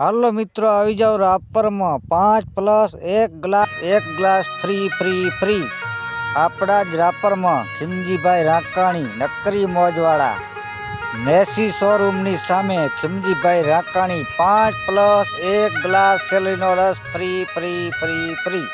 હાલો મિત્રો, આવી જાઓ રાપરમાં. પાંચ પ્લસ એક ગ્લાસ એક ગ્લાસ ફ્રી ફ્રી ફ્રી. આપણા જ રાપરમાં ખીમજીભાઈ રાકાણી, નકરી મોજવાળા. મેસી શોરૂમની સામે ખીમજીભાઈ રાકાણી, પાંચ પ્લસ એક ગ્લાસ સેલીનો રસ ફ્રી ફ્રી ફ્રી ફ્રી.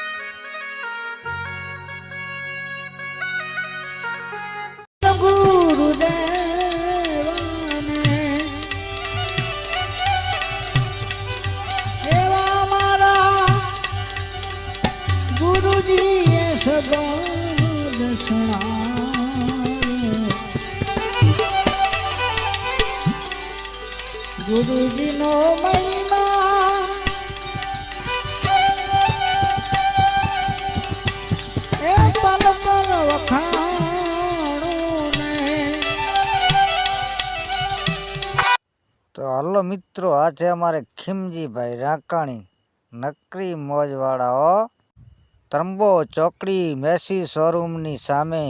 તો હાલો મિત્રો આ છે અમારે ખીમજીભાઈ રાકાણી નકરી મોજવાળાઓ ત્રંબો ચોકડી મેસી શોરૂમની સામે.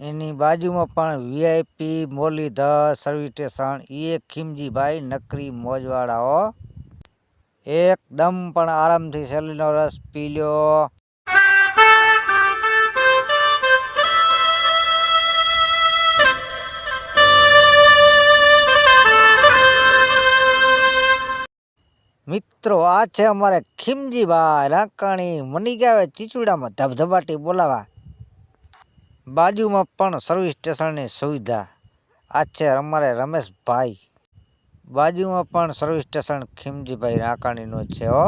એની બાજુમાં પણ વીઆઈપી મોલીધર સર્વિસ સ્ટેશન એ ખીમજીભાઈ નકરી મોજવાળાઓ એકદમ પણ આરામથી શેરડીનો રસ પી લ્યો. મિત્રો, આ છે અમારે ખીમજીભાઈ રાકાણી મની ગાવે ચીચુડામાં ધબધબાટી બોલાવા. બાજુમાં પણ સર્વિસ સ્ટેશનની સુવિધા. આ છે અમારે રમેશભાઈ. બાજુમાં પણ સર્વિસ સ્ટેશન ખીમજીભાઈ રાકાણીનું છે હો.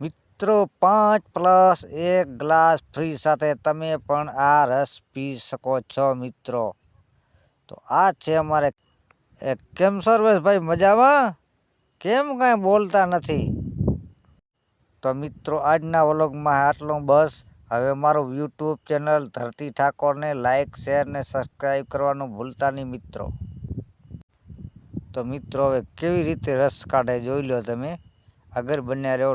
મિત્રો, પાંચ પ્લસ એક ગ્લાસ ફ્રી સાથે તમે પણ આ રસ પી શકો છો મિત્રો. તો આ છે અમારે કેમ સર્વેશભાઈ મજામાં? કેમ કાંઈ બોલતા નથી? તો મિત્રો, આજના વ્લોગમાં આટલું બસ. હવે મારું યુટ્યુબ ચેનલ ધરતી ઠાકોરને લાઈક, શેર ને સબસ્ક્રાઈબ કરવાનું ભૂલતા નહીં મિત્રો. તો મિત્રો, હવે કેવી રીતે રસ કાઢે જોઈ લો તમે. આગળ બન્યા રહ્યો